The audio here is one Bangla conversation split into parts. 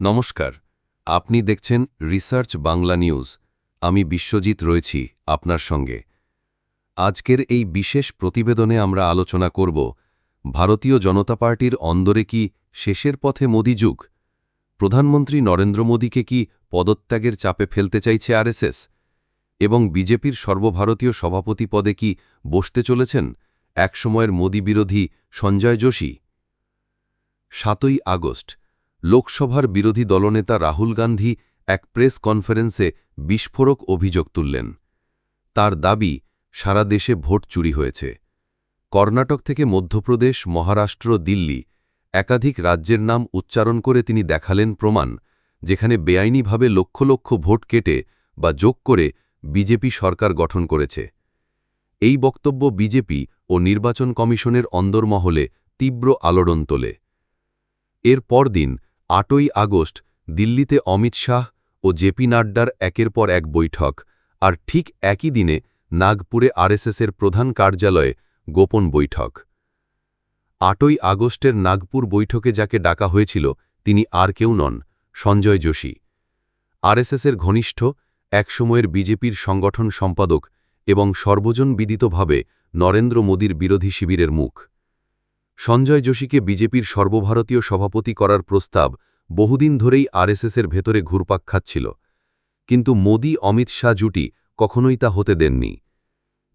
নমস্কার, আপনি দেখছেন রিসার্চ বাংলা নিউজ। আমি বিশ্বজিৎ রয়েছি আপনার সঙ্গে। আজকের এই বিশেষ প্রতিবেদনে আমরা আলোচনা করব, ভারতীয় জনতা পার্টির অন্দরে কি শেষের পথে মোদি যুগ? প্রধানমন্ত্রী নরেন্দ্র মোদীকে কি পদত্যাগের চাপে ফেলতে চাইছে আরএসএস? এবং বিজেপির সর্বভারতীয় সভাপতি পদে কি বসতে চলেছেন একসময়ের মোদী বিরোধী সঞ্জয় যোশী? সাতই আগস্ট লোকসভার বিরোধী দলনেতা রাহুল গান্ধী এক প্রেস কনফারেন্সে বিস্ফোরক অভিযোগ তুললেন। তার দাবি, সারা দেশে ভোট চুরি হয়েছে। কর্ণাটক থেকে মধ্যপ্রদেশ, মহারাষ্ট্র, দিল্লি একাধিক রাজ্যের নাম উচ্চারণ করে তিনি দেখালেন প্রমাণ, যেখানে বেআইনিভাবে লক্ষ লক্ষ ভোট কেটে বা যোগ করে বিজেপি সরকার গঠন করেছে। এই বক্তব্য বিজেপি ও নির্বাচন কমিশনের অন্দরমহলে তীব্র আলোড়ন তোলে। এর পরদিন আটই আগস্ট, দিল্লিতে অমিত শাহ ও জেপি নাড্ডার একের পর এক বৈঠক, আর ঠিক একই দিনে নাগপুরে আরএসএসের প্রধান কার্যালয়ে গোপন বৈঠক। আটই আগস্টের নাগপুর বৈঠকে যাকে ডাকা হয়েছিল, তিনি আর কেউ নন, সঞ্জয় যোশী। আরএসএসের ঘনিষ্ঠ, একসময়ের বিজেপির সংগঠন সম্পাদক এবং সর্বজন বিদিতভাবে নরেন্দ্র মোদীর বিরোধী শিবিরের মুখ। সঞ্জয় যোশীকে বিজেপির সর্বভারতীয় সভাপতি করার প্রস্তাব বহুদিন ধরেই আরএসএসের ভেতরে ঘুরপাক খাচ্ছিল, কিন্তু মোদী অমিত শাহ জুটি কখনোই তা হতে দেননি।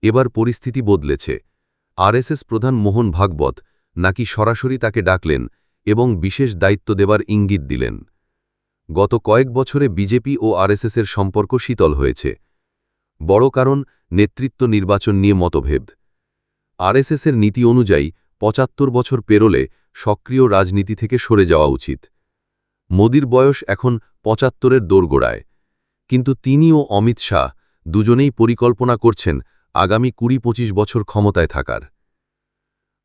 এবার পরিস্থিতি বদলেছে। আরএসএস প্রধান মোহন ভাগবত নাকি সরাসরি তাকে ডাকলেন এবং বিশেষ দায়িত্ব দেবার ইঙ্গিত দিলেন। গত কয়েক বছরে বিজেপি ও আরএসএসের সম্পর্ক শীতল হয়েছে। বড় কারণ নেতৃত্ব নির্বাচন নিয়ে মতভেদ। আরএসএসের নীতি অনুযায়ী পঁচাত্তর বছর পেরোলে সক্রিয় রাজনীতি থেকে সরে যাওয়া উচিত। মোদির বয়স এখন পঁচাত্তরের দোরগোড়ায়। কিন্তু তিনি ও অমিত শাহ দুজনেই পরিকল্পনা করছেন আগামী কুড়ি পঁচিশ বছর ক্ষমতায় থাকার।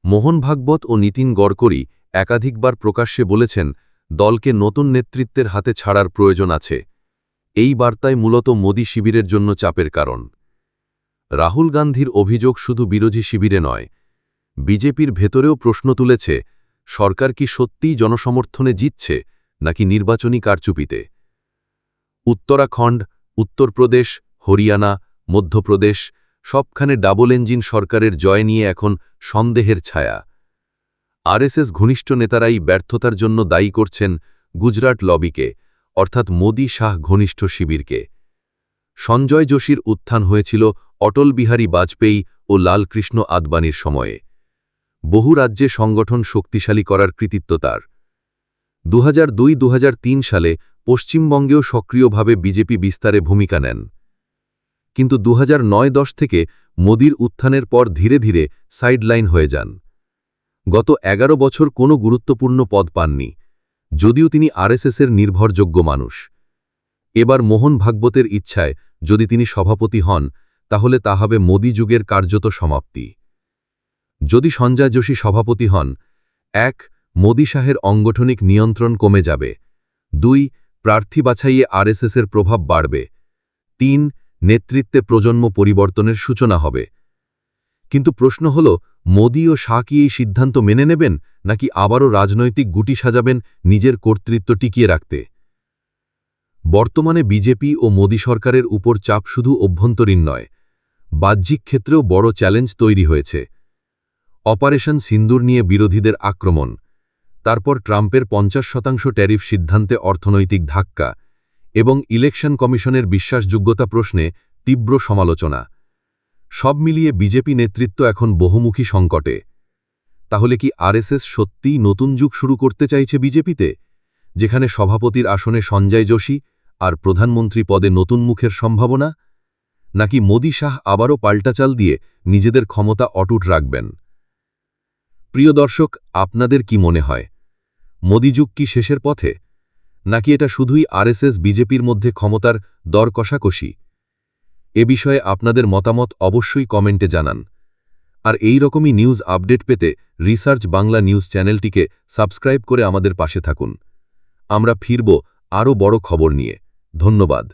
মোহন ভাগবত ও নীতিন গড়করি একাধিকবার প্রকাশ্যে বলেছেন, দলকে নতুন নেতৃত্বের হাতে ছাড়ার প্রয়োজন আছে। এই বার্তায় মূলত মোদী শিবিরের জন্য চাপের কারণ। রাহুল গান্ধীর অভিযোগ শুধু বিরোধী শিবিরে নয়, বিজেপির ভেতরেও প্রশ্ন তুলেছে, সরকার কি সত্যিই জনসমর্থনে জিতছে? নাকি নির্বাচনী কারচুপিতে? উত্তরাখণ্ড, উত্তরপ্রদেশ, হরিয়ানা, মধ্যপ্রদেশ সবখানে ডাবল ইঞ্জিন সরকারের জয় নিয়ে এখন সন্দেহের ছায়া। আরএসএস ঘনিষ্ঠ নেতারাই ব্যর্থতার জন্য দায়ী করছেন গুজরাট লবিকে, অর্থাৎ মোদি শাহ ঘনিষ্ঠ শিবিরকে। সঞ্জয় যোশীর উত্থান হয়েছিল অটল বিহারী বাজপেয়ী ও লালকৃষ্ণ আদবানির সময়ে। বহু রাজ্যে সংগঠন শক্তিশালী করার কৃতিত্ব তার। দু সালে পশ্চিমবঙ্গেও সক্রিয়ভাবে বিজেপি বিস্তারে ভূমিকা নেন। কিন্তু দু দশ থেকে মোদির উত্থানের পর ধীরে ধীরে সাইডলাইন হয়ে যান। গত এগারো বছর কোনো গুরুত্বপূর্ণ পদ পাননি, যদিও তিনি আরএসএসের নির্ভরযোগ্য মানুষ। এবার মোহন ভাগবতের ইচ্ছায় যদি তিনি সভাপতি হন, তাহলে তা হবে মোদী যুগের কার্যত সমাপ্তি। যদি সঞ্জয় যোশী সভাপতি হন, এক মোদী শাহের অঙ্গঠনিক নিয়ন্ত্রণ কমে যাবে। দুই, প্রার্থী বাছাইয়ে আরএসএসের প্রভাব বাড়বে। তিন, নেতৃত্বে প্রজন্ম পরিবর্তনের সূচনা হবে। কিন্তু প্রশ্ন হল, মোদী ও শাহ কি এই সিদ্ধান্ত মেনে নেবেন, নাকি আবারও রাজনৈতিক গুটি সাজাবেন নিজের কর্তৃত্ব টিকিয়ে রাখতে? বর্তমানে বিজেপি ও মোদী সরকারের উপর চাপ শুধু অভ্যন্তরীণ নয়, বাহ্যিক ক্ষেত্রেও বড় চ্যালেঞ্জ তৈরি হয়েছে। অপারেশন সিন্দুর নিয়ে বিরোধীদের আক্রমণ তারপর ট্রাম্পের পঞ্চাশ শতাংশ ট্যারিফ সিদ্ধান্তে অর্থনৈতিক ধাক্কা এবং ইলেকশন কমিশনের বিশ্বাসযোগ্যতা প্রশ্নে তীব্র সমালোচনা। সব মিলিয়ে বিজেপি নেতৃত্ব এখন বহুমুখী সংকটে। তাহলে কি আরএসএস সত্যিই নতুন যুগ শুরু করতে চাইছে বিজেপিতে? যেখানে সভাপতির আসনে সঞ্জয় যোশী আর প্রধানমন্ত্রী পদে নতুন মুখের সম্ভাবনা? নাকি মোদী শাহ আবারও পাল্টাচাল দিয়ে নিজেদের ক্ষমতা অটুট রাখবেন? প্রিয় দর্শক, আপনাদের কি মনে হয়? মোদী যুগ কি শেষের পথে? নাকি এটা শুধুই আরএসএস, বিজেপির মধ্যে ক্ষমতার দর কষাকষি? এ বিষয়ে আপনাদের মতামত অবশ্যই কমেন্টে জানান। আর এই রকমই নিউজ আপডেট পেতে রিসার্চ বাংলা নিউজ চ্যানেলটিকে সাবস্ক্রাইব করে আমাদের পাশে থাকুন। আমরা ফিরব আরও বড় খবর নিয়ে। ধন্যবাদ।